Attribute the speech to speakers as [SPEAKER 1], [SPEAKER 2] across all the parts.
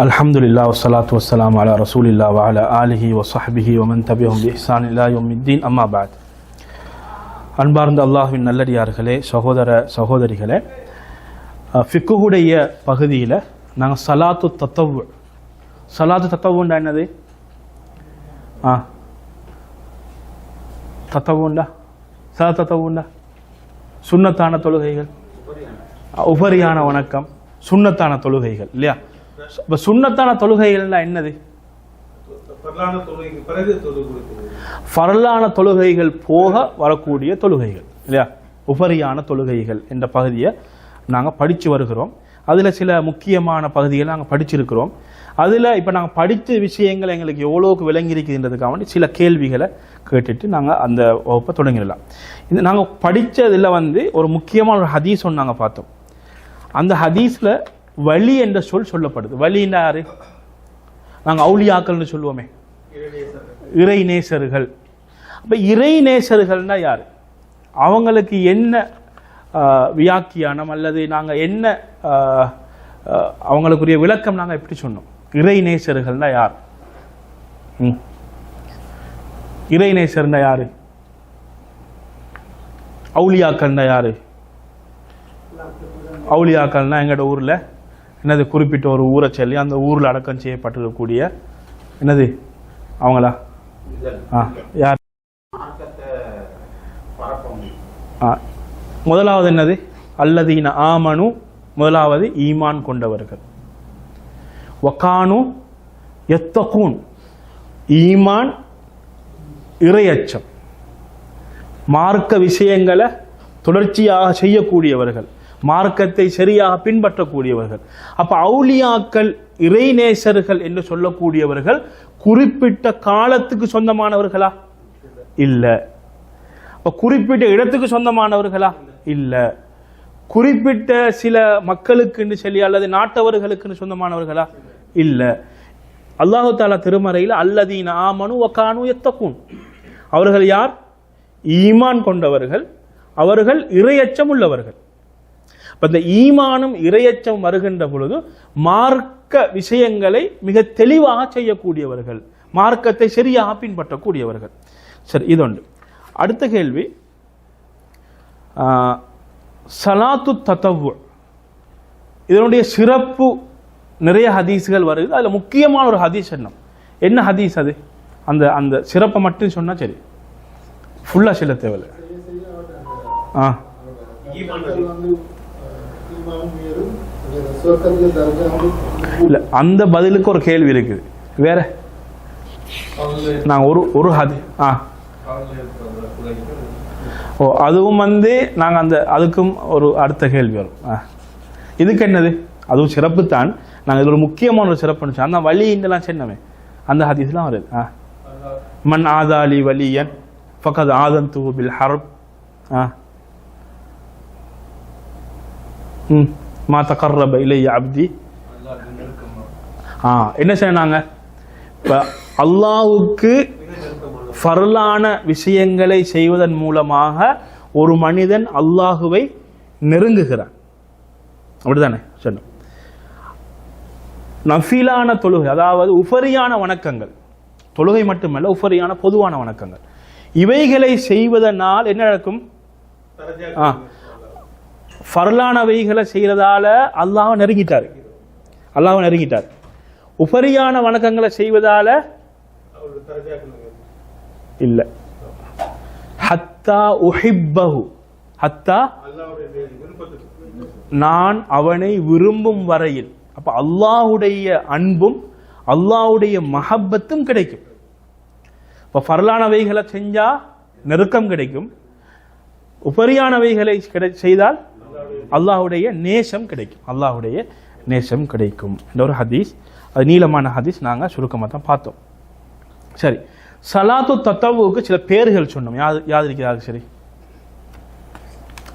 [SPEAKER 1] அல்ஹம்துல்லா வசலாத்து வசலாம் அலா ரசூலில்லா வாலா ஆலிஹி வசஹபிஹி ஒமன் தபிஹம் இஹ்சான் இல்லா யோமித்தீன் அம்மாபாத் அன்பார்ந்த அல்லாஹுவின் நல்லடியார்களே சகோதர சகோதரிகளே ஃபிக்குகுடைய பகுதியில் நாங்கள் சலாத்து தத்தவு. சலாத்து தத்தவுண்டா என்னது? ஆ. தத்தவுண்டா? சலா தத்தவுண்டா? சுண்ணத்தான தொழுகைகள். உபரியான வணக்கம். சுண்ணத்தான தொழுகைகள் இல்லையா? இப்போ சுன்னத்தான தொழுகைகள்னா என்னது? ஃபரலான தொழுகைகள் போக வரக்கூடிய தொழுகைகள் இல்லையா? உபரியான தொழுகைகள் என்ற பகுதியை நாங்கள் படித்து வருகிறோம். அதில் சில முக்கியமான பகுதிகளை நாங்கள் படிச்சிருக்கிறோம். அதில் இப்போ நாங்கள் படித்த விஷயங்கள் எங்களுக்கு எவ்வளோக்கு விளங்கியிருக்குன்றதுக்காக வேண்டி சில கேள்விகளை கேட்டுட்டு நாங்கள் அந்த வகுப்பை தொடங்கிடலாம். இந்த நாங்கள் படித்ததில் வந்து ஒரு முக்கியமான ஒரு ஹதீஸ் ஒன்று நாங்கள் பார்த்தோம். அந்த ஹதீஸில் வலி என்ற சொல் சொல்லப்படுது. வலின்னா யாரு? நாங்கள் அவுளியாக்கள்னு சொல்லுவோமே. இறை நேசர்கள். இறைநேசர்கள்னா இறை நேசர்கள்னா யார்? அவங்களுக்கு என்ன வியாக்கியானம் அல்லது நாங்கள் என்ன அவங்களுக்குரிய விளக்கம் நாங்கள் எப்படி சொன்னோம்? இறை நேசர்கள்னா யார்? ம். இறை நேசர்னா யாரு? அவுளியாக்கள்னா யாரு? அவுளியாக்கள்னா எங்களோட ஊரில்? என்னது குறிப்பிட்ட ஒரு ஊரை சொல்லி அந்த ஊர்ல அடக்கம் செய்யப்பட்டிருக்கக்கூடிய என்னது அவங்களா? ஆ யார்? முதலாவது என்னது? அல்லதீன ஆமனு முதலாவது ஈமான் கொண்டவர்கள். வக்கானு எத்தகூன் ஈமான் இறையச்சம் மார்க்க விஷயங்களை தொடர்ச்சியாக செய்யக்கூடியவர்கள். மார்க்கத்தை சரியாக பின்பற்றக்கூடியவர்கள். அப்ப அவுலியாக்கள் இறைநேசர்கள் என்று சொல்லக்கூடியவர்கள் குறிப்பிட்ட காலத்துக்கு சொந்தமானவர்களா? இல்ல. அப்ப குறிப்பிட்ட இடத்துக்கு சொந்தமானவர்களா? இல்ல. குறிப்பிட்ட சில மக்களுக்குன்னு சொல்லி அல்லது நாட்டவர்களுக்குன்னு சொந்தமானவர்களா? இல்ல. அல்லாஹு தாலா திருமறையில் அல்லதீன ஆமனு ஒக்கானு எத்தக்கும் அவர்கள் யார்? ஈமான் கொண்டவர்கள். அவர்கள் இறையச்சம் உள்ளவர்கள். இந்த ஈமானும் இரையச்சம் வருகின்ற பொழுது மார்க்க விஷயங்களை மிக தெளிவாக செய்யக்கூடியவர்கள் மார்க்கத்தை சரியாக பின்பற்றக்கூடியவர்கள். சரி இதொன்று அடுத்த கேள்வி. சலாத்து தத்தவு இதனுடைய சிறப்பு நிறைய ஹதீஸ்கள் வருது அதுல முக்கியமான ஒரு ஹதீஸ் என்ன? என்ன ஹதீஸ் அது? அந்த அந்த சிறப்பை மட்டும் சொன்னா சரி. ஃபுல்லா சொல்ல தேவையில்லை. ஆ. இல்ல அந்த பதிலுக்கு ஒரு கேள்வி இருக்குது வேற? நான் ஒரு ஒரு ஹதி ஆ. ஓ அதுவும் வந்து நாங்க அந்த அதுக்கும் ஒரு அடுத்த கேள்வி வரும். ஆ. இதுக்கு என்னது? அதுவும் சிறப்பு தான் நாங்கள் இதில் ஒரு முக்கியமான ஒரு சிறப்பு நினைச்சோம். அந்த வழி இதெல்லாம் சொன்னமே. அந்த ஹதீஸ்லாம் வருது. ஆ. மன் ஆதாலி வலியன் ஃபகத் ஆதன் பில் ஹரப். ஆ. ம். மா தகர்ரப இலைய அப்தி. ஆ என்ன செய்யணாங்க இப்போ அல்லாவுக்கு ஃபர்லான விஷயங்களை செய்வதன் மூலமாக ஒரு மனிதன் அல்லாஹுவை நெருங்குகிறான். அப்படிதானே சொன்னோம். நஃபீலான தொழுகை அதாவது உபரியான வணக்கங்கள். தொழுகை மட்டுமல்ல உபரியான பொதுவான வணக்கங்கள். இவைகளை செய்வதனால் என்ன நடக்கும்? ஆ ஃபர்லானவைகளை செய்கிறதால அல்லாஹ் நெருங்கிட்டார். அல்லாஹ் நெருங்கிட்டார். உபரியான வணக்கங்களை செய்வதால இல்ல. ஹத்தா உஹிப்பஹு. ஹத்தா நான் அவனை விரும்பும் வரையில். அப்ப அல்லாஹ்வுடைய அன்பும் அல்லாஹ்வுடைய மஹப்பத்தும் கிடைக்கும். இப்ப ஃபர்லானவைகளை செஞ்சா நெருக்கம் கிடைக்கும். உபரியானவைகளை கிடை- செய்தால் அல்லாஹுடைய நேசம் கிடைக்கும். அல்லாஹுடைய நேசம் கிடைக்கும். இந்த ஒரு ஹதீஸ் அது நீளமான ஹதீஸ் நாங்கள் சுருக்கமாக தான் பார்த்தோம். சரி. சலாத்து தத்தவுக்கு சில பேர்கள் சொன்னோம். யாது யாது இருக்கிறாரு சரி.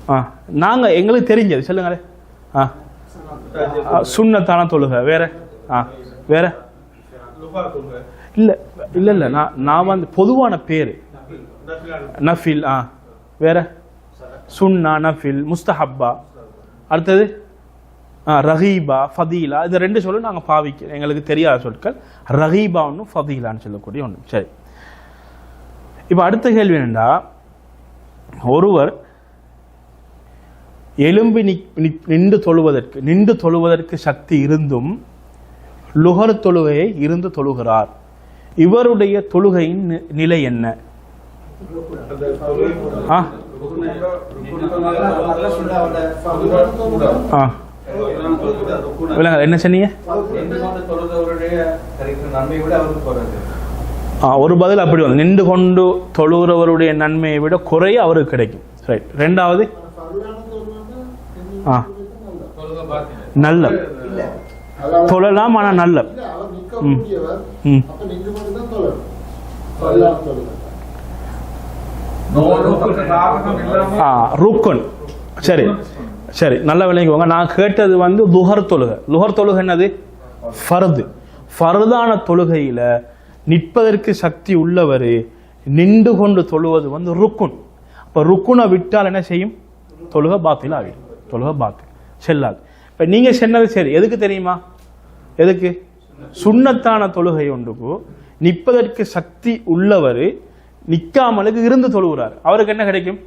[SPEAKER 1] ஆ நாங்கள் எங்களுக்கு தெரிஞ்சது சொல்லுங்களே. ஆ. சுண்ணத்தான சுன்னத்தான தொழுகை வேற? ஆ வேற? இல்லை இல்லை இல்லை நான் நான் வந்து பொதுவான பேர். நஃபில் ஆ. வேற? சுன்னா நஃபில் முஸ்தஹப்பா. அடுத்தது ஆ, ரஹீபா ஃபதீலா. இந்த ரெண்டு சொல்லும் நாங்கள் பாவிக்கிறோம் எங்களுக்கு தெரியாத சொற்கள். ரஹீபா ஒன்றும் ஃபதீலான்னு சொல்லக்கூடிய ஒன்று சரி. இப்போ அடுத்த கேள்வி என்னன்னா ஒருவர் எலும்பு நிக்- நின்று தொழுவதற்கு நின்று தொழுவதற்கு சக்தி இருந்தும் லுகர் தொழுகையை இருந்து தொழுகிறார். இவருடைய தொழுகையின் நி- நிலை என்ன? ஆ விளங்க என்ன சொன்னீங்க ஒரு பதில் அப்படி வந்து நின்று கொண்டு தொழுகிறவருடைய நன்மையை விட குறைய அவருக்கு கிடைக்கும் ரைட் ரெண்டாவது ஆ நல்ல தொழலாம் ஆனால் நல்ல ம். ம் ஆ ருக்குன் சரி சரி நல்ல விளங்கிக்கோங்க நான் கேட்டது வந்து லுஹர் தொழுகை லுஹர் தொழுகை என்னது ஃபர்து ஃபர்தான தொழுகையில நிற்பதற்கு சக்தி உள்ளவர் நின்று கொண்டு தொழுவது வந்து ருக்குன் அப்போ ருக்குனை விட்டால் என்ன செய்யும் தொழுகை பாத்தில் ஆகிடும் தொழுகை பாத்தில் செல்லாது இப்போ நீங்கள் சொன்னது சரி எதுக்கு தெரியுமா எதுக்கு சுண்ணத்தான தொழுகை ஒன்றுக்கு நிற்பதற்கு சக்தி உள்ளவர் நிக்காமலுக்கு இருந்து தொழுகிறார். அவருக்கு என்ன கிடைக்கும்?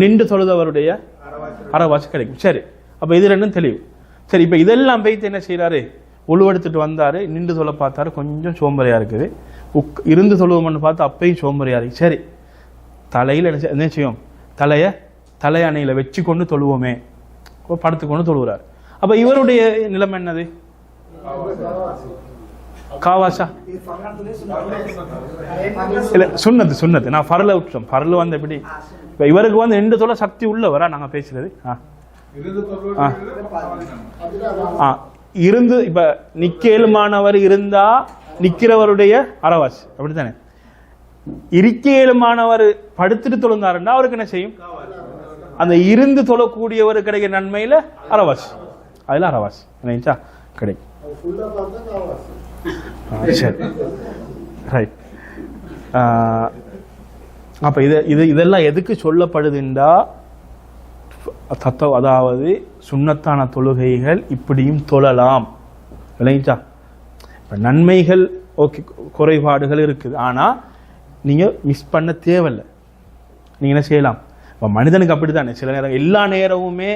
[SPEAKER 1] நின்று தொழுதவருடைய அறவாசி கிடைக்கும். சரி அப்ப இது ரெண்டும் தெளிவு. சரி இப்ப இதெல்லாம் வைத்து என்ன செய்யறாரு உழுவெடுத்துட்டு வந்தாரு நின்று சொல்ல பார்த்தாரு கொஞ்சம் சோம்பறியா இருக்குது. உக் இருந்து சொல்லுவோம்னு பார்த்து அப்பையும் சோம்பறியா இருக்கு. சரி தலையில என்ன செய்யும்? தலைய தலையணையில வச்சு கொண்டு தொழுவோமே. படுத்துக்கொண்டு கொண்டு தொழுகிறார். அப்ப இவருடைய நிலைமை என்னது? காவாசா இல்ல சொன்னது சொன்னது நான் ஃபரல விட்டுறோம் ஃபரல வந்து எப்படி இப்ப இவருக்கு வந்து ரெண்டு தொலை சக்தி உள்ளவரா நாங்க பேசுறது? ஆ.
[SPEAKER 2] இருந்து
[SPEAKER 1] ஆ. ஆ. இருந்து இப்ப நிக்கேலுமானவர் இருந்தா நிக்கிறவருடைய அறவாசி. அப்படித்தானே? இருக்கையிலுமானவர் படுத்துட்டு தொழுந்தாருன்னா அவருக்கு என்ன செய்யும்? அந்த இருந்து தொழக்கூடியவர் கிடைக்கிற நன்மையில அறவாசி. அதுல அறவாசி. நினைச்சா கிடைக்கும். சரி. ரைட் அப்ப இது இது இதெல்லாம் எதுக்கு சொல்லப்படுதுண்டா? தத்துவ அதாவது சுண்ணத்தான தொழுகைகள் இப்படியும் தொழலாம். விளங்கிச்சா இப்போ நன்மைகள் ஓகே குறைபாடுகள் இருக்குது. ஆனால் நீங்கள் மிஸ் பண்ண தேவையில்லை. நீங்கள் என்ன செய்யலாம்? இப்போ மனிதனுக்கு அப்படித்தானே? சில நேரம் எல்லா நேரமுமே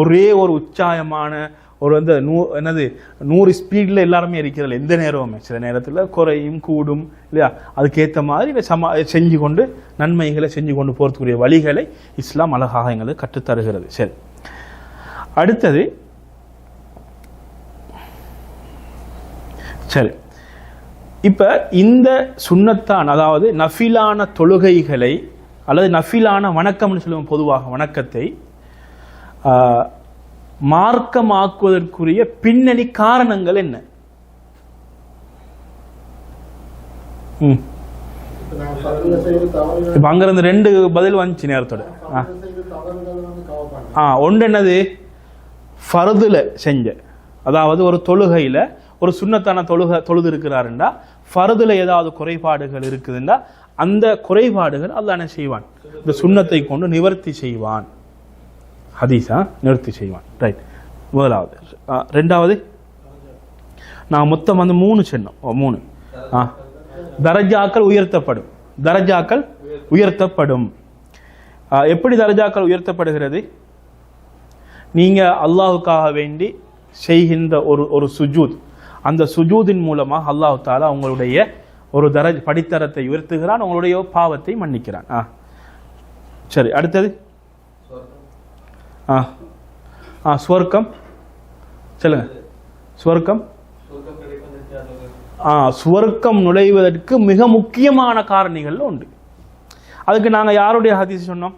[SPEAKER 1] ஒரே ஒரு உச்சாயமான ஒரு வந்து நூ என்னது நூறு ஸ்பீடில் எல்லாருமே இருக்கிறதில்ல எந்த நேரமுமே. சில நேரத்தில் குறையும் கூடும் இல்லையா? அதுக்கேற்ற மாதிரி இதை சமா செஞ்சு கொண்டு நன்மைகளை செஞ்சு கொண்டு போகிறதுக்குரிய வழிகளை இஸ்லாம் அழகாக எங்களுக்கு கற்றுத்தருகிறது சரி. அடுத்தது சரி. இப்போ இந்த சுண்ணத்தான் அதாவது நஃபிலான தொழுகைகளை அல்லது நஃபிலான வணக்கம்னு சொல்லுவோம் பொதுவாக வணக்கத்தை மார்க்கமாக்குவதற்குரிய பின்னணி காரணங்கள் என்ன? ம். இப்ப அங்கிருந்து ரெண்டு பதில் வந்துச்சு நேரத்தோட. ஆ. ஆ ஒன்று என்னது? ஃபர்துல செஞ்ச. அதாவது ஒரு தொழுகையில ஒரு சுண்ணத்தான தொழுகை தொழுது இருக்கிறாருண்டா ஃபர்துல ஏதாவது குறைபாடுகள் இருக்குதுண்டா. அந்த குறைபாடுகள் அல்லாஹ் செய்வான்? இந்த சுண்ணத்தை கொண்டு நிவர்த்தி செய்வான். ஹதீஸா நிறுத்தி செய்வான். ரைட் முதலாவது. ஆ, ரெண்டாவது? நான் மொத்தம் வந்து மூணு சொன்னோம். ஓ, மூணு. ஆ. தரஜாக்கள் உயர்த்தப்படும். தரஜாக்கள் உயர்த்தப்படும். எப்படி தரஜாக்கள் உயர்த்தப்படுகிறது? நீங்க அல்லாஹுக்காக வேண்டி செய்கின்ற ஒரு ஒரு சுஜூத். அந்த சுஜூதின் மூலமாக அல்லாஹு தாலா உங்களுடைய ஒரு தர படித்தரத்தை உயர்த்துகிறான் உங்களுடைய பாவத்தை மன்னிக்கிறான். ஆ. சரி அடுத்தது? ஆ. ஆ ஸ்வர்க்கம். சொல்லுங்க. ஸ்வர்க்கம்.
[SPEAKER 3] சொர்க்கம்
[SPEAKER 1] ஆ சுவர்க்கம் நுழைவதற்கு மிக முக்கியமான காரணிகள் உண்டு அதுக்கு நாங்கள் யாருடைய ஹதீஸ் சொன்னோம்?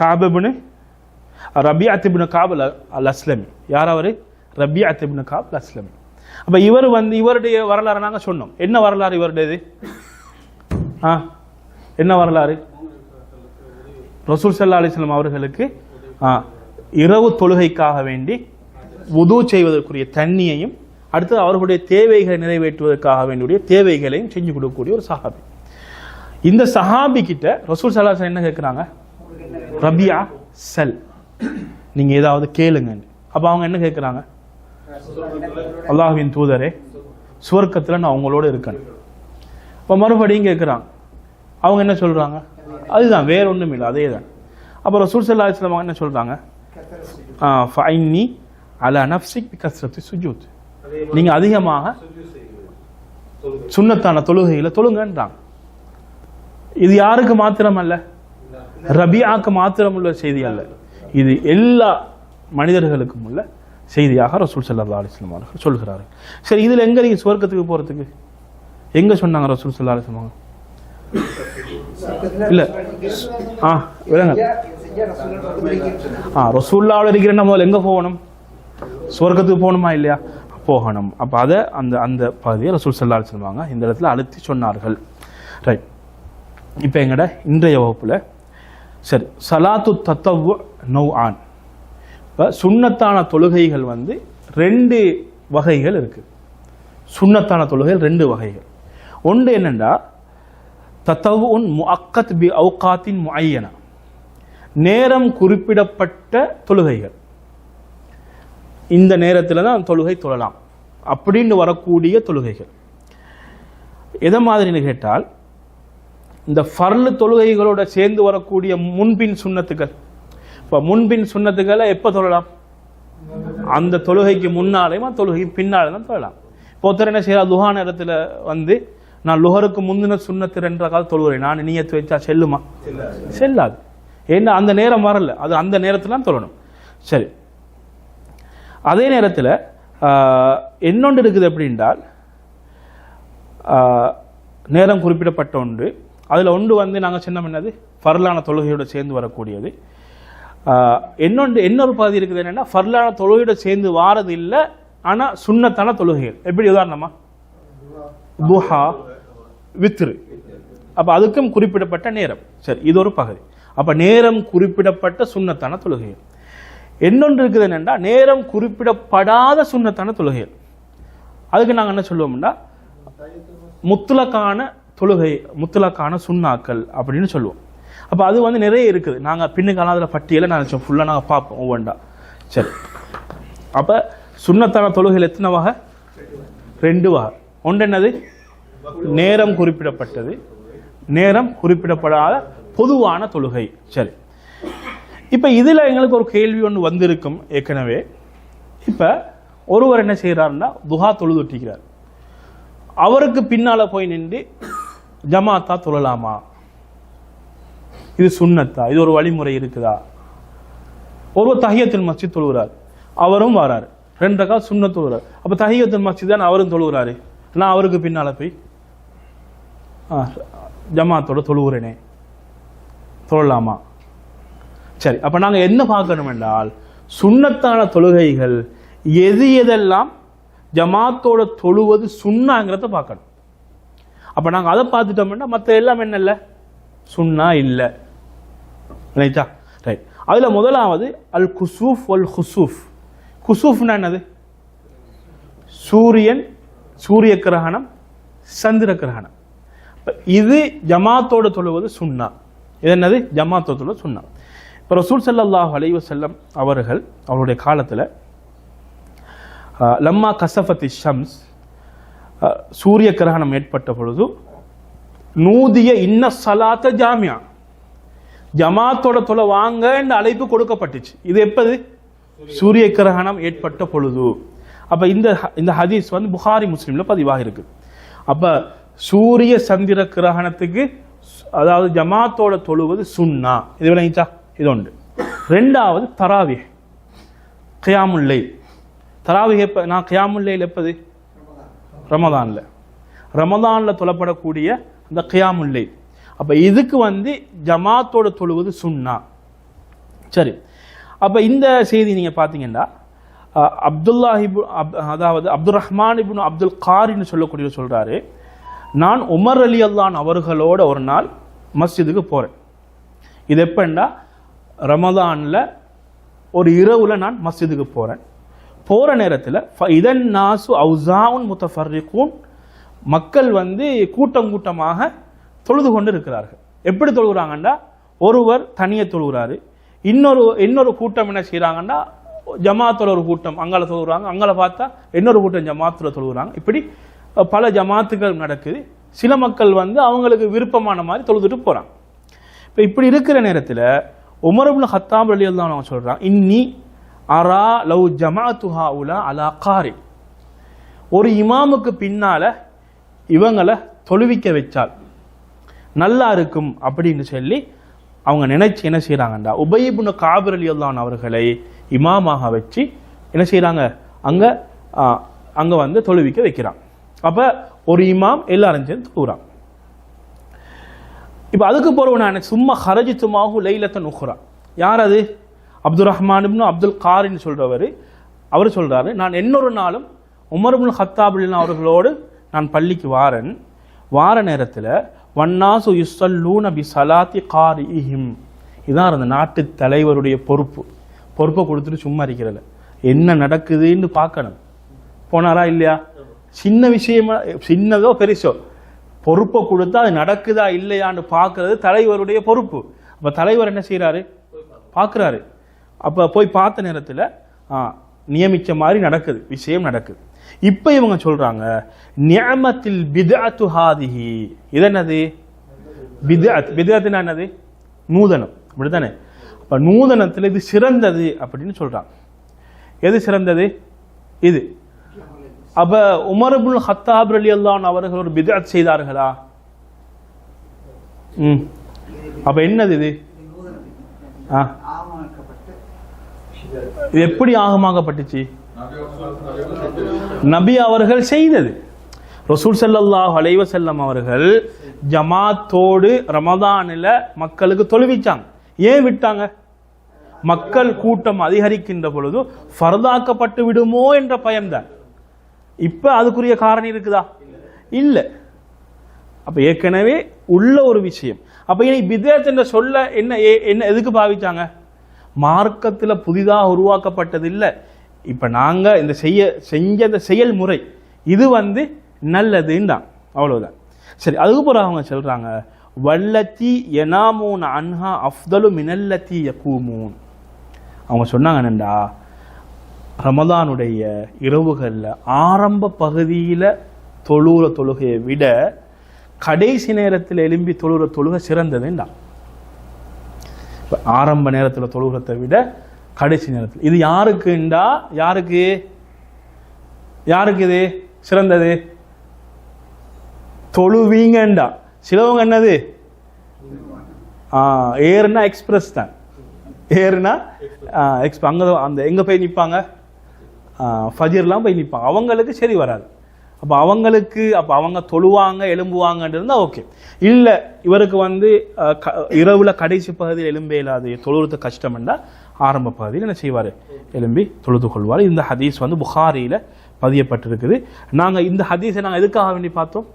[SPEAKER 1] காபிபின் ரபியா அத்திபுனு காபு அல் அஸ்லமி யார் அவர்? ரபியா அத்திபின் காப் அஸ்லமி அப்போ இவர் வந்து இவருடைய வரலாறு நாங்கள் சொன்னோம். என்ன வரலாறு இவருடையது? ஆ என்ன வரலாறு? ரசூல் சல்லா அலிஸ்லாம் அவர்களுக்கு இரவு தொழுகைக்காக வேண்டி உது செய்வதற்குரிய தண்ணியையும் அடுத்து அவர்களுடைய தேவைகளை நிறைவேற்றுவதற்காக வேண்டிய தேவைகளையும் செஞ்சு கொடுக்கக்கூடிய ஒரு சஹாபி. இந்த சஹாபி கிட்ட ரசூல் சல்லா என்ன கேட்குறாங்க? ரபியா செல் நீங்க ஏதாவது கேளுங்க அப்ப அவங்க என்ன கேட்குறாங்க? அல்லாஹுவின் தூதரே சுவர்க்கத்தில் நான் உங்களோட இருக்கேன் இப்போ மறுபடியும் கேட்குறாங்க. அவங்க என்ன சொல்றாங்க? அதுதான் வேற ஒன்றும் இல்லை அதே தான் அப்புறம் சுல்சல்லா ஸல்லல்லாஹு என்ன சொல்றாங்க? ஃபைனி அலா நஃப்சிக் பி சுஜூத்.
[SPEAKER 2] நீங்கள்
[SPEAKER 1] நீங்க அதிகமாக சுண்ணத்தான தொழுகையில் தொழுங்கன்றாங்க. இது யாருக்கு மாத்திரம் அல்ல ரபியாக்கு மாத்திரம் உள்ள செய்தி அல்ல. இது எல்லா மனிதர்களுக்கும் உள்ள செய்தியாக ரசூல் சல்லா அலிஸ்லாம் அவர்கள் சொல்கிறார்கள். சரி இதில் எங்க நீங்கள் சுவர்க்கத்துக்கு போறதுக்கு? எங்க சொன்னாங்க ரசூல் சல்லா அலிஸ்லாம் இல்லை ஆ விளங்க ஆ ரசூல்லாவில் இருக்கிற நம்ம எங்கே போகணும் சுவர்க்கத்துக்கு போகணுமா இல்லையா போகணும் அப்போ அதை அந்த அந்த பகுதியை ரசூல் ஸல்லல்லாஹு அலைஹி இந்த இடத்துல அழுத்தி சொன்னார்கள் ரைட் இப்போ எங்கட இன்றைய வகுப்பில் சரி சலாத்து தத்தவ் நௌ ஆன் இப்போ சுண்ணத்தான தொழுகைகள் வந்து ரெண்டு வகைகள் இருக்குது சுண்ணத்தான தொழுகைகள் ரெண்டு வகைகள் ஒன்று என்னண்டா தத்தவுன் முஅக்கத் பி அவுகாத்தின் முஐயனா. நேரம் குறிப்பிடப்பட்ட தொழுகைகள். இந்த நேரத்தில் தான் தொழுகை தொழலாம். அப்படின்னு வரக்கூடிய தொழுகைகள். எதை மாதிரின்னு கேட்டால் இந்த ஃபர்லு தொழுகைகளோட சேர்ந்து வரக்கூடிய முன்பின் சுன்னத்துகள் இப்போ முன்பின் சுண்ணத்துக்களை எப்போ தொழலாம்? அந்த தொழுகைக்கு முன்னாலேயும் தொழுகைக்கு பின்னாலே தான் தொழலாம். இப்போ ஒருத்தர் என்ன செய்யலாம் துஹா நேரத்தில் வந்து நான் லுஹருக்கு முந்தின சுண்ணத்து ரெண்டரை கால் தொழுகிறேன். நான் நீயத்து வச்சா செல்லுமா? செல்லாது. ஏன்னா அந்த நேரம் வரல. அது அந்த நேரத்தில் தான் தொழணும். சரி. அதே நேரத்தில் என்னொன்று இருக்குது அப்படின்றால் நேரம் குறிப்பிடப்பட்ட ஒன்று. அதில் ஒன்று வந்து நாங்கள் சின்ன என்னது? ஃபர்லான தொழுகையோடு சேர்ந்து வரக்கூடியது. இன்னொன்று இன்னொரு பகுதி இருக்குது என்னென்னா ஃபர்லான தொழுகையோட சேர்ந்து வாரது இல்லை ஆனால் சுண்ணத்தான தொழுகைகள். எப்படி உதாரணமா? துஹா. வித்திரு அப்போ அதுக்கும் குறிப்பிடப்பட்ட நேரம். சரி இது ஒரு பகுதி. அப்போ நேரம் குறிப்பிடப்பட்ட சுண்ணத்தான தொழுகைகள். இன்னொன்று இருக்குது என்னென்னா நேரம் குறிப்பிடப்படாத சுண்ணத்தான தொழுகைகள். அதுக்கு நாங்கள் என்ன சொல்லுவோம்னா முத்துலக்கான தொழுகை முத்துலக்கான சுண்ணாக்கள் அப்படின்னு சொல்லுவோம். அப்போ அது வந்து நிறைய இருக்குது. நாங்கள் பின்னுக்கான அதில் பட்டியலை நான் ஃபுல்லாக நாங்கள் பார்ப்போம் ஒவ்வொன்றா. சரி. அப்போ சுண்ணத்தான தொழுகைகள் எத்தனை வகை? ரெண்டு வகை. ஒன்று என்னது? நேரம் குறிப்பிடப்பட்டது. நேரம் குறிப்பிடப்படாத பொதுவான தொழுகை. சரி. இப்ப இதுல எங்களுக்கு ஒரு கேள்வி ஒன்று வந்திருக்கும் ஏற்கனவே. இப்ப ஒருவர் என்ன செய்யறாருன்னா துஹா தொழுதுட்டிக்கிறார் அவருக்கு பின்னால போய் நின்று ஜமாத்தா தொழலாமா? இது சுண்ணத்தா? இது ஒரு வழிமுறை இருக்குதா? ஒருவர் தஹியத்துல் மஸ்ஜித் தொழுகிறார். அவரும் வராரு. ரெண்டு ரகா சுண்ண தொழுகிறார். அப்ப தகியத்தின் மஸ்ஜித் தான் அவரும் தொழுகிறாரு? நான் அவருக்கு பின்னால போய் ஜமாத்தோட தொழுகிறேனே தொழலாமா? சரி அப்ப நாங்க என்ன பார்க்கணும் என்றால் சுண்ணத்தான தொழுகைகள் எது எதெல்லாம் ஜமாத்தோட தொழுவது சுண்ணாங்கிறத பார்க்கணும். அப்ப நாங்க அதை பார்த்துட்டோம்னா மற்ற எல்லாம் என்ன இல்லை சுண்ணா இல்லை. ரைட்டா? ரைட். அதுல முதலாவது அல் குசூஃப் அல் ஹுசூஃப். குசூஃப்னா என்னது? சூரியன் சூரிய கிரகணம் சந்திர கிரகணம். இது ஜமாத்தோட தொழுவது சுண்ணா இது என்னது? ஜமாத்தோட தொழுவது சுண்ணா இப்போ ரசூல் சல்லாஹ் அலைஹி செல்லம் அவர்கள் அவருடைய காலத்தில் லம்மா கசபத்தி ஷம்ஸ் சூரிய கிரகணம் ஏற்பட்ட பொழுது நூதிய இன்ன சலாத்த ஜாமியா. ஜமாத்தோட தொலை வாங்க என்ற அழைப்பு கொடுக்கப்பட்டுச்சு. இது எப்பது? சூரிய கிரகணம் ஏற்பட்ட பொழுது. அப்ப இந்த இந்த ஹதீஸ் வந்து புகாரி முஸ்லீமில் பதிவாக இருக்கு அப்ப சூரிய சந்திர கிரகணத்துக்கு அதாவது ஜமாத்தோட தொழுவது சுன்னா. இது விளங்கிச்சா இது ஒன்று. ரெண்டாவது தராவி கியாமுல்லை தராவி எப்ப நான் கியாமுல்லையில் எப்பது? ரமதான்ல. ரமதான்ல தொழப்படக்கூடிய அந்த கியாமுல்லை அப்ப இதுக்கு வந்து ஜமாத்தோட தொழுவது சுன்னா. சரி. அப்ப இந்த செய்தி நீங்க பாத்தீங்கன்னா அப்துல்லாஹிபு அப்- அதாவது அப்துல் ரஹ்மான் இப்னு அப்துல் காரின்னு சொல்லக்கூடிய சொல்றாரு. நான் உமர் அலி அல்லான் அவர்களோட ஒரு நாள் மஸ்ஜிதுக்கு போறேன். இது எப்பண்டா ரமதான்ல ஒரு இரவுல நான் மஸ்ஜிதுக்கு போறேன். போற நேரத்தில் இதன் நாசு அவுசாவுன் முத்தஃபர்ரிகூன். மக்கள் வந்து கூட்டம் கூட்டமாக தொழுது கொண்டு இருக்கிறார்கள். எப்படி தொழுகிறாங்கன்னா ஒருவர் தனியை தொழுகிறாரு. இன்னொரு இன்னொரு கூட்டம் என்ன செய்கிறாங்கன்னா ஜமாத்துல ஒரு கூட்டம் அங்கால தொழுகிறாங்க. அங்கால பார்த்தா இன்னொரு கூட்டம் ஜமாத்துல தொழுகிறாங்க. இப்படி பல ஜமாத்துகள் நடக்குது. சில மக்கள் வந்து அவங்களுக்கு விருப்பமான மாதிரி தொழுதுட்டு போகிறாங்க இப்போ இப்படி இருக்கிற நேரத்தில் உமரபுல் ஹத்தாப் அலி அல்லா அவங்க சொல்கிறான் இன்னி அரா லவ் ஜமாத்துஹா உலா அலா காரி. ஒரு இமாமுக்கு பின்னால் இவங்களை தொழுவிக்க வச்சால் நல்லா இருக்கும் அப்படின்னு சொல்லி அவங்க நினைச்சு என்ன செய்கிறாங்கண்டா உபயிபுன காபிர் அலி அல்லான் அவர்களை இமாமாக வச்சு என்ன செய்கிறாங்க அங்கே அங்கே வந்து தொழுவிக்க வைக்கிறாங்க. அப்ப ஒரு இமாம் எல்லாரும் சேர்ந்து தொழுகிறாங்க இப்போ அதுக்கு போறவன் நான் சும்மா ஹரஜித்துமாஹு லைலத்தன் உஹ்ரா. யார் அது? அப்துல் ரஹ்மான் அப்துல் காரின்னு சொல்றவர். அவர் சொல்றாரு நான் இன்னொரு நாளும் உமர் ஹத்தாபுல்லின் அவர்களோடு நான் பள்ளிக்கு வாரன். வார நேரத்தில் வன்னாசு யுஸ்ஸல்லூன பி சலாத்தி காரிஹிம். இதான் அந்த நாட்டு தலைவருடைய பொறுப்பு. பொறுப்பை கொடுத்துட்டு சும்மா இருக்கிறதில்ல என்ன நடக்குதுன்னு பார்க்கணும். போனாரா இல்லையா? சின்ன விஷயமா சின்னதோ பெருசோ பொறுப்பை கொடுத்தா அது நடக்குதா இல்லையான்னு பார்க்கறது தலைவருடைய பொறுப்பு. அப்போ தலைவர் என்ன செய்கிறாரு பார்க்குறாரு. அப்போ போய் பார்த்த நேரத்தில் நியமித்த நியமிச்ச மாதிரி நடக்குது விஷயம் நடக்குது. இப்போ இவங்க சொல்கிறாங்க நியமத்தில் பிதாத்து ஹாதிஹி. இது என்னது பிதாத் பிதாத்துனா என்னது? நூதனம். அப்படித்தானே? அப்போ நூதனத்தில் இது சிறந்தது அப்படின்னு சொல்கிறாங்க எது சிறந்தது? இது. அப்ப உமரபுல் ஹத்தாப் அலி அல்லான் அவர்கள் ஒரு பிதாத் செய்தார்களா? ம். அப்ப என்னது இது? ஆ. இது எப்படி ஆகமாகப்பட்டுச்சு? நபி அவர்கள் செய்தது. ரசூல் ஸல்லல்லாஹு அலைவ செல்லம் அவர்கள் ஜமாத்தோடு ரமதானில் மக்களுக்கு தொழுவிச்சாங்க. ஏன் விட்டாங்க? மக்கள் கூட்டம் அதிகரிக்கின்ற பொழுது ஃபர்தாக்கப்பட்டு விடுமோ என்ற பயம்தான். இப்ப அதுக்குரிய காரணம் இருக்குதா? இல்ல. அப்ப ஏற்கனவே உள்ள ஒரு விஷயம். அப்ப இனி பிதத் என்ற சொல்ல என்ன ஏ- என்ன எதுக்கு பாவிச்சாங்க? மார்க்கத்துல புதிதாக உருவாக்கப்பட்டது இல்ல இப்ப நாங்க இந்த செய்ய செஞ்ச இந்த செயல்முறை இது வந்து நல்லதுன்றான். அவ்வளவுதான். சரி அதுக்கு பிறகு அவங்க சொல்றாங்க வல்லத்தி எனாமூன் அன்ஹா அஃதலு மினல்லத்தி யக்கூமூன் அவங்க சொன்னாங்க என்னண்டா? ரமதானுடைய இரவுகளில் ஆரம்ப பகுதியில் தொழுகிற தொழுகையை விட கடைசி நேரத்தில் எழும்பி தொழுகிற தொழுகை சிறந்ததுண்டா இப்போ ஆரம்ப நேரத்தில் தொழுகிறத்தை விட கடைசி நேரத்தில். இது யாருக்குண்டா யாருக்கு? யாருக்கு இது? சிறந்தது? தொழுவீங்கண்டா. சிலவங்க என்னது? ஆ, ஏர்னா எக்ஸ்பிரஸ் தான். ஏறுனா எக்ஸ்ப் அங்கே அந்த எங்கே போய் நிற்பாங்க ஃபஜர்லாம் போய் நிற்பாங்க அவங்களுக்கு சரி வராது. அப்போ அவங்களுக்கு அப்போ அவங்க தொழுவாங்க எலும்புவாங்கன்னு இருந்தால் ஓகே. இல்லை இவருக்கு வந்து க- இரவுல கடைசி பகுதியில் எலும்பே இல்லாது தொழுறது கஷ்டம்னா ஆரம்ப பகுதியில் என்ன செய்வார்? எலும்பி தொழுது கொள்வார். இந்த ஹதீஸ் வந்து புகாரியில் பதியப்பட்டிருக்குது. நாங்கள் இந்த ஹதீஸை நாங்கள் எதுக்காக வேண்டி பார்த்தோம்?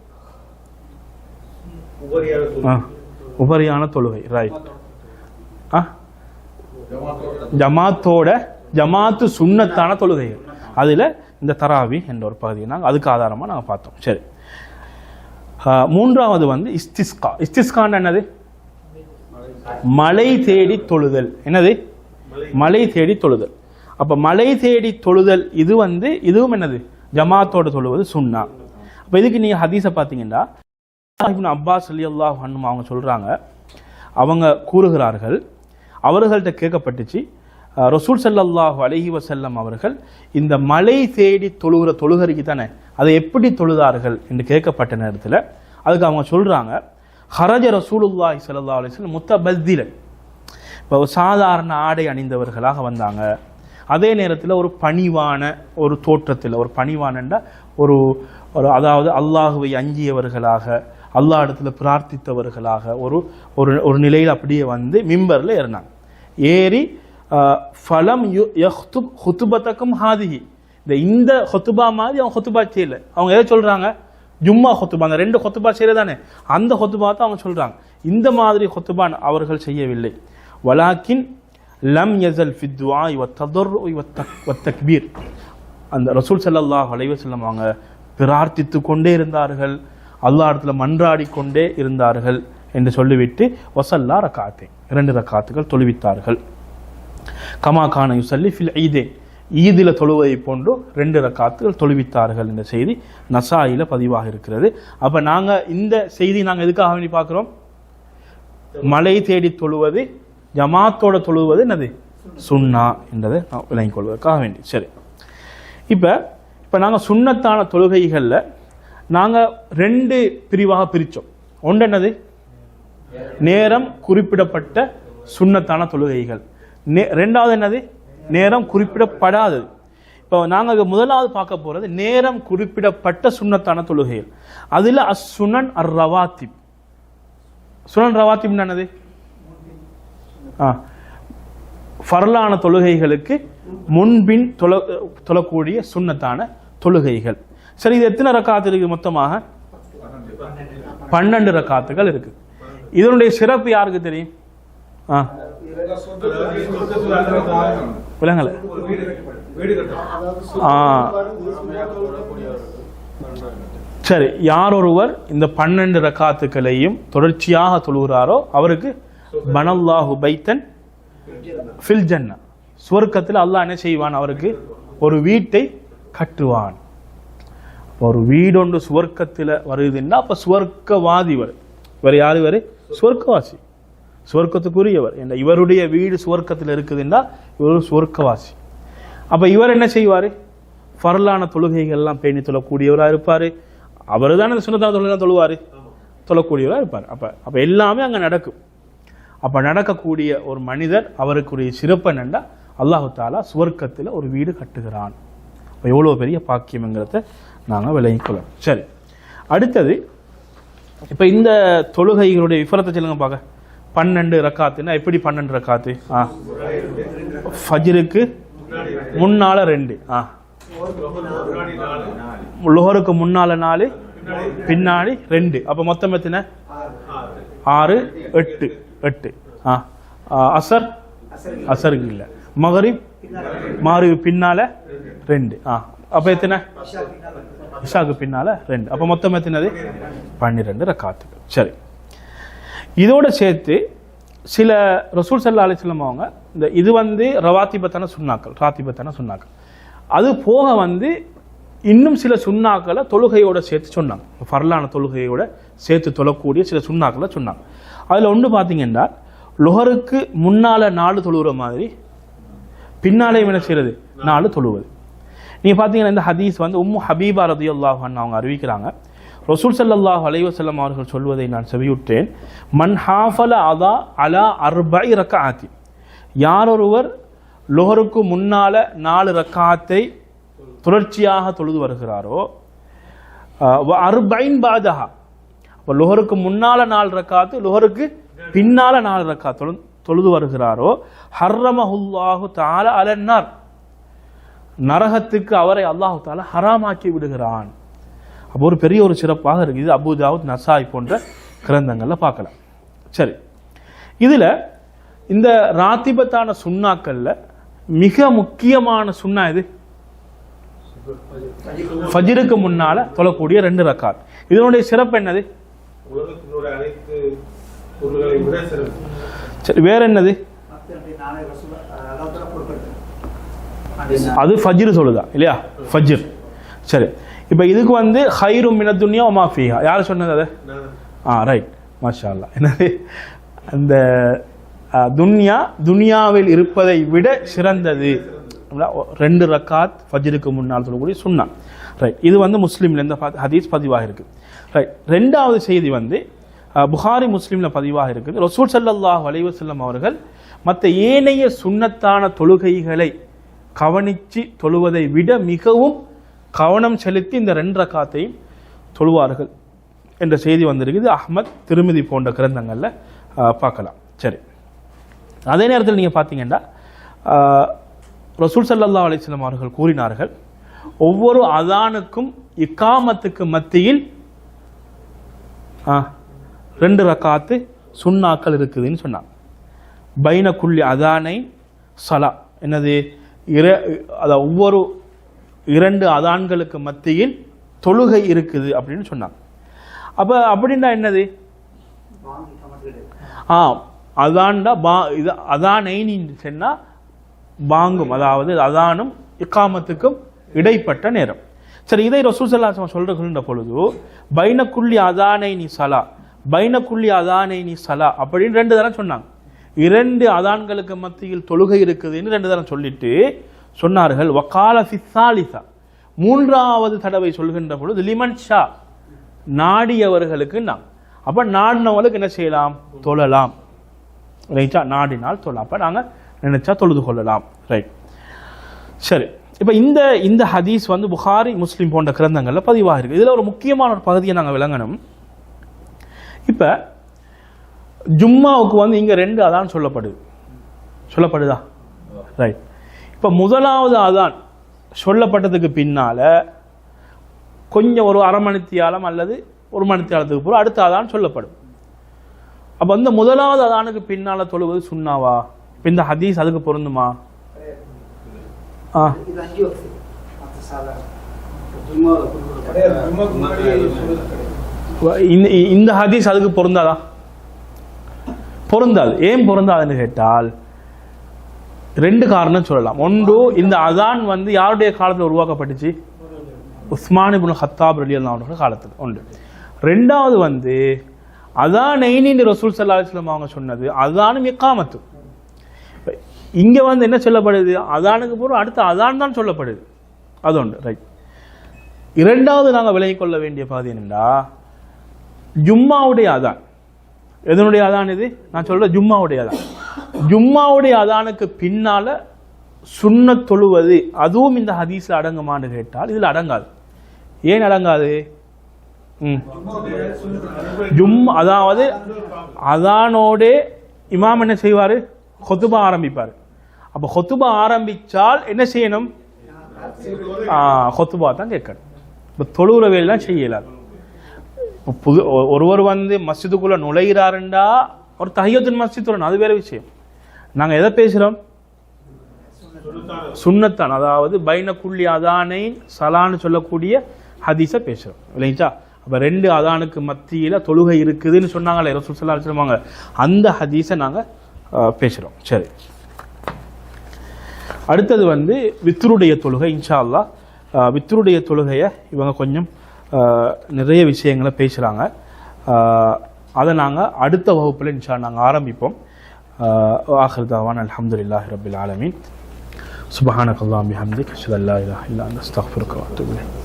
[SPEAKER 2] உபரியான தொழுகை.
[SPEAKER 1] ரைட் ஆ? ஜமாத்தோட. ஜமாத்து சுன்னத்தான தொழுகைகள் அதுல இந்த தராவி என்ற ஒரு பகுதியை நாங்கள் அதுக்கு ஆதாரமா நாங்க பார்த்தோம். சரி. மூன்றாவது வந்து இஸ்திஸ்கா. இஸ்திஸ்கான் என்னது? மலை தேடி தொழுதல். என்னது? மலை தேடி தொழுதல். அப்ப மலை தேடி தொழுதல் இது வந்து இதுவும் என்னது? ஜமாத்தோட தொழுவது சுன்னா. அப்போ இதுக்கு நீங்க ஹதீஸை பார்த்தீங்கன்னா அப்பாஸ் அலி அல்லாஹ் அவங்க சொல்றாங்க. அவங்க கூறுகிறார்கள் அவர்கள்ட்ட கேட்கப்பட்டுச்சு ரசூல் சல்லாஹூ அலஹி வசல்லம் அவர்கள் இந்த மலை தேடி தொழுகிற தொழுகறிக்கு தானே அதை எப்படி தொழுதார்கள் என்று கேட்கப்பட்ட நேரத்தில் அதுக்கு அவங்க சொல்கிறாங்க ஹரஜ ரசூலுல்லாஹி சல்லா அலிஸ்லம் முத்தபஸ்திலன் இப்போ ஒரு சாதாரண ஆடை அணிந்தவர்களாக வந்தாங்க. அதே நேரத்தில் ஒரு பணிவான ஒரு தோற்றத்தில் ஒரு பணிவானண்டா ஒரு ஒரு அதாவது அல்லாஹுவை அஞ்சியவர்களாக அல்லா இடத்துல பிரார்த்தித்தவர்களாக ஒரு ஒரு ஒரு நிலையில் அப்படியே வந்து மிம்பரில் ஏறினாங்க. ஏறி ஃபலம் யு யஹ்துப் ஹுத்துபத்தக்கும் ஹாதிஹி. இந்த இந்த ஹொத்துபா மாதிரி அவங்க ஹொத்துபா செய்யல. அவங்க எதை சொல்றாங்க? ஜும்மா ஹொத்துபா. அந்த ரெண்டு ஹொத்துபா செய்யறதானே? அந்த ஹொத்துபா தான் அவங்க சொல்றாங்க. இந்த மாதிரி ஹொத்துபான் அவர்கள் செய்யவில்லை. வலாக்கின் லம் யசல் ஃபித்வா இவ வ இவ தக்பீர். அந்த ரசூல் ஸல்லல்லாஹு அலைஹி வஸல்லம் அவங்க பிரார்த்தித்து கொண்டே இருந்தார்கள். அல்லா இடத்துல மன்றாடி கொண்டே இருந்தார்கள் என்று சொல்லிவிட்டு வசல்லா ரக்காத்தே இரண்டு ரக்காத்துகள் தொழுவித்தார்கள். கமா கான யுசல்லி ஃபில் ஈதே. ஈதில் தொழுவதை போன்று ரெண்டு ரக்காத்துகள் தொழுவித்தார்கள் என்ற செய்தி. நசாயில பதிவாக இருக்கிறது. அப்போ நாங்கள் இந்த செய்தி நாங்கள் எதுக்காக வேண்டி பார்க்குறோம்? மலை தேடி தொழுவது ஜமாத்தோட தொழுவது என்னது? சுன்னா என்றதை நான் விளங்கிக் கொள்வதற்காக வேண்டி. சரி. இப்போ இப்போ நாங்கள் சுண்ணத்தான தொழுகைகளில் நாங்கள் ரெண்டு பிரிவாக பிரித்தோம் ஒன்று என்னது? நேரம் குறிப்பிடப்பட்ட சுண்ணத்தான தொழுகைகள். நே ரெண்டாவது என்னது? நேரம் குறிப்பிடப்படாதது. இப்போ நாங்கள் முதலாவது பார்க்க போகிறது நேரம் குறிப்பிடப்பட்ட சுண்ணத்தான தொழுகைகள். அதில் அஸ் சுனன் அர் ரவாத்திப் சுனன் ரவாத்திப் என்னது? ஆ. ஃபர்லான தொழுகைகளுக்கு முன்பின் தொழ தொழக்கூடிய சுண்ணத்தான தொழுகைகள். சரி இது எத்தனை ரக்காத்து இருக்குது மொத்தமாக? பன்னெண்டு. ரக்காத்துகள் இருக்குது இதனுடைய சிறப்பு யாருக்கு தெரியும்? ஆ. விலங்கல ஆ. சரி யார் ஒருவர் இந்த பன்னெண்டு ரக்காத்துக்களையும் தொடர்ச்சியாக தொழுகிறாரோ அவருக்கு பனல்லாஹு பைத்தன் ஃபில் ஜன்னா. சுவர்க்கத்தில் அல்லாஹ் என்ன செய்வான் அவருக்கு? ஒரு வீட்டை கட்டுவான். ஒரு வீடு ஒன்று சுவர்க்கத்தில் வருதுன்னா அப்ப சுவர்க்கவாதி இவர் இவர் யார் இவர்? சுவர்க்கவாசி. சுவர்க்கத்துக்குரியவர். இந்த இவருடைய வீடு சுவர்க்கத்தில் இருக்குதுன்னா இவர் சுவர்க்கவாசி. அப்ப இவர் என்ன செய்வார்? ஃபர்லான தொழுகைகள்லாம் பேணி தொழக்கூடியவராக இருப்பார். அவர் தானே இந்த சுனத்தான தொழுகை தொழுவார்? தொழக்கூடியவராக இருப்பார். அப்போ அப்போ எல்லாமே அங்கே நடக்கும். அப்போ நடக்கக்கூடிய ஒரு மனிதர் அவருக்குரிய சிறப்பு என்னண்டா அல்லாஹு தாலா சுவர்க்கத்தில் ஒரு வீடு கட்டுகிறான். அப்போ எவ்வளோ பெரிய பாக்கியம்ங்கிறத நாங்கள் விளங்கிக்கொள்ளணும் சரி. அடுத்தது இப்போ இந்த தொழுகைகளுடைய விஃபரத்தை சொல்லுங்க பார்க்க பன்னெண்டு ரக்காத்துன்னா எப்படி பன்னெண்டு ரக்காத்து? ஆ. ஃபஜ்ருக்கு முன்னால ரெண்டு. ஆ.
[SPEAKER 2] முன்னாடி
[SPEAKER 1] லுஹருக்கு முன்னால நாலு பின்னாடி ரெண்டு. அப்போ மொத்தம் எத்தனை?
[SPEAKER 2] ஆறு
[SPEAKER 1] எட்டு. எட்டு. ஆ. ஆ, அசர்? அசருக்கு இல்லை. மகரிப்? மாறு பின்னால ரெண்டு. ஆ. அப்போ எத்தனை? இஷாக்கு பின்னால ரெண்டு. அப்போ மொத்தம் எத்தனது? பன்னிரெண்டு ரக்காத்துகள். சரி. இதோடு சேர்த்து சில ரசூல் சல்லா அலிஸ்லம் அவங்க இந்த இது வந்து ரவாத்திபத்தான சுண்ணாக்கள் ராத்திபத்தான சுண்ணாக்கள். அது போக வந்து இன்னும் சில சுண்ணாக்களை தொழுகையோட சேர்த்து சொன்னாங்க. ஃபர்லான தொழுகையோட சேர்த்து தொழக்கூடிய சில சுண்ணாக்களை சொன்னாங்க. அதில் ஒன்று பார்த்தீங்கன்னா லுகருக்கு முன்னால் நாலு தொழுகிற மாதிரி பின்னாலே என்ன செய்யறது? நாலு தொழுவது. நீங்கள் பார்த்தீங்கன்னா இந்த ஹதீஸ் வந்து உம்மு ஹபீபா ரதியுல்லாஹ் அவங்க அறிவிக்கிறாங்க. ரசூல் சல்லாஹ் அலைவசல்லம் அவர்கள் சொல்வதை நான் செவியுற்றேன். மன் ஹாஃபல அதா அலா அர்பை ரக்காத்தி யாரொருவர் லொஹருக்கு முன்னால நாலு ரக்காத்தை தொடர்ச்சியாக தொழுது வருகிறாரோ அர்பைன் பாதஹா அப்போ லுஹருக்கு முன்னால நாலு ரக்காத்து லுஹருக்கு பின்னால நாலு ரக்கா தொழு தொழுது வருகிறாரோ ஹர்ரமஹுல்லாஹு தால அலன்னார் நரகத்துக்கு அவரை அல்லாஹு தால ஹராமாக்கி விடுகிறான். அப்போ ஒரு பெரிய ஒரு சிறப்பாக இருக்குது. இது அபுதாவுத் நசாய் போன்ற கிரந்தங்களில் பார்க்கலாம். சரி. இதில் இந்த ராத்திபத்தான சுண்ணாக்களில் மிக முக்கியமான சுண்ணா இது ஃபஜ்ருக்கு முன்னால தொழக்கூடிய ரெண்டு ரக்காத். இதனுடைய சிறப்பு என்னது? சரி வேற என்னது? அது ஃபஜ்ரு சொல்லுதா இல்லையா? ஃபஜ்ர். சரி. இப்போ இதுக்கு வந்து ஹைரும் மின துன்யா ஒமா ஃபீஹா யார் சொன்னது அதை? ஆ ரைட் மாஷா அல்லாஹ் என்னது? அந்த துன்யா துனியாவில் இருப்பதை விட சிறந்தது. ரெண்டு ரக்காத் ஃபஜ்ருக்கு முன்னால் சொல்லக்கூடிய சுன்னா. ரைட் இது வந்து முஸ்லீம்ல இந்த ஹதீஸ் பதிவாக இருக்கு. ரைட் ரெண்டாவது செய்தி வந்து புகாரி முஸ்லீம்ல பதிவாக இருக்குது. ரசூல் ஸல்லல்லாஹு அலைஹி வஸல்லம் அவர்கள் மற்ற ஏனைய சுன்னத்தான தொழுகைகளை கவனித்து தொழுவதை விட மிகவும் கவனம் செலுத்தி இந்த ரெண்டு ரக்காத்தையும் தொழுவார்கள் என்ற செய்தி வந்திருக்குது. அஹ்மத் திருமதி போன்ற கிரந்தங்களில் பார்க்கலாம். சரி. அதே நேரத்தில் நீங்கள் பார்த்தீங்கன்னா ரசூல் சல்லா அலிஸ்லாம் அவர்கள் கூறினார்கள் ஒவ்வொரு அதானுக்கும் இக்காமத்துக்கு மத்தியில் ஆ, ரெண்டு ரக்காத்து சுண்ணாக்கள் இருக்குதுன்னு சொன்னாங்க. பைனக்குள்ளி அதானை சலா. என்னது? இர அதாவது ஒவ்வொரு இரண்டு அதான்களுக்கு மத்தியில் தொழுகை இருக்குது அப்படின்னு சொன்னாங்க. அப்ப அப்படின்னா என்னது? ஆ அதான்டா பா இது அதானைன்னு சொன்னா பாங்கும் அதாவது அதானும் இக்காமத்துக்கும் இடைப்பட்ட நேரம். சரி இதை ரசூசல்லா ஸல்லல்லாஹு சொல்ற பொழுது பைனக்குள்ளி அதானை நீ சலா பைனக்குள்ளி அதானை நீ சலா அப்படின்னு ரெண்டு தரம் சொன்னாங்க. இரண்டு அதான்களுக்கு மத்தியில் தொழுகை இருக்குதுன்னு ரெண்டு தரம் சொல்லிட்டு சொன்னார்கள் வக்கால சிசாலிசா மூன்றாவது தடவை சொல்கின்ற பொழுது லிமன் ஷா. நாடியவர்களுக்கு நாம். அப்ப நாடினவங்களுக்கு என்ன செய்யலாம்? தொழலாம். ரைட்டா நாடினால் தொழலாம். அப்ப நாங்க நினைச்சா தொழுது கொள்ளலாம். ரைட் சரி. இப்போ இந்த இந்த ஹதீஸ் வந்து புகாரி முஸ்லீம் போன்ற கிரந்தங்கள்ல பதிவாக இருக்கு. இதுல ஒரு முக்கியமான ஒரு பகுதியை நாங்க விளங்கணும். இப்ப ஜும்மாவுக்கு வந்து இங்க ரெண்டு அதான் சொல்லப்படுது. சொல்லப்படுதா? ரைட் இப்போ முதலாவது அதான் சொல்லப்பட்டதுக்கு பின்னால கொஞ்சம் ஒரு அரை மணித்தியாலம் அல்லது ஒரு மணித்தியாலத்துக்கு பிறகு அடுத்த அதான் சொல்லப்படும். அப்போ இந்த முதலாவது அதானுக்கு பின்னால தொழுவது சுண்ணாவா? இப்போ இந்த ஹதீஸ் அதுக்கு பொருந்துமா? ஆ. இந்த இந்த ஹதீஸ் அதுக்கு பொருந்தாதா? பொருந்தாது. ஏன் பொருந்தாதுன்னு கேட்டால் ரெண்டு காரணம் சொல்லலாம். ஒன்று இந்த அதான் வந்து யாருடைய காலத்தில் உருவாக்கப்பட்டுச்சு? உஸ்மான் இப்னு ஹத்தாப் அலி அன்ஹு காலத்தில். ஒன்று. ரெண்டாவது வந்து அதான் நெய்னின் ரசூல் சல்லா அலைஹி அவங்க சொன்னது அதானும் இக்காமத்து. இங்கே இங்க வந்து என்ன சொல்லப்படுது? அதானுக்கு பிறகு அடுத்து அதான் தான் சொல்லப்படுது. அது ஒன்று. ரைட் இரண்டாவது நாங்கள் விலகிக் கொள்ள வேண்டிய பாதி என்னென்னா ஜும்மாவுடைய அதான். எதனுடைய அதான் இது? நான் சொல்ற ஜும்மாவுடைய அதான். ஜும்மாவுடைய அதானுக்கு பின்னால சுண்ண தொழுவது. அதுவும் இந்த ஹதீஸ்ல அடங்குமான்னு கேட்டால் இதுல அடங்காது. ஏன் அடங்காது? ம். ஜும் அதாவது அதானோடே இமாம் என்ன செய்வாரு? கொத்துபா ஆரம்பிப்பாரு. அப்ப கொத்துபா ஆரம்பிச்சால் என்ன செய்யணும்? கொத்துபா தான் கேட்கணும். இப்போ தொழுகிற வேலைலாம் செய்யலாது புது ஒருவர் வந்து மஸ்ஜிதுக்குள்ளே நுழைகிறாருண்டா ஒரு தஹியத்தின் மஸ்ஜித் அது வேற விஷயம். நாங்கள் எதை பேசுகிறோம் சுண்ணத்தான். அதாவது பைனக்குள்ளி அதானை சலான்னு சொல்லக்கூடிய ஹதீஸை பேசுகிறோம் இல்லைங்களா? அப்போ ரெண்டு அதானுக்கு மத்தியில் தொழுகை இருக்குதுன்னு சொன்னாங்களே ரசூல் சொல்லா சொல்லுவாங்க அந்த ஹதீஸை நாங்கள் பேசுகிறோம் சரி. அடுத்தது வந்து வித்ருடைய தொழுகை இன்ஷா அல்லா வித்ருடைய தொழுகையை இவங்க கொஞ்சம் நிறைய விஷயங்களை பேசுகிறாங்க அதை நாங்கள் அடுத்த வகுப்பில் இன்ஷா நாங்கள் ஆரம்பிப்போம். ஆஹிர் தாவான் அல்ஹம்துலில்லாஹி ரபில் ஆலமீன். சுபஹானக் அல்லாஹ் பிஹம்திக். அஷ்ஹது அல்லா இல்லா அன்த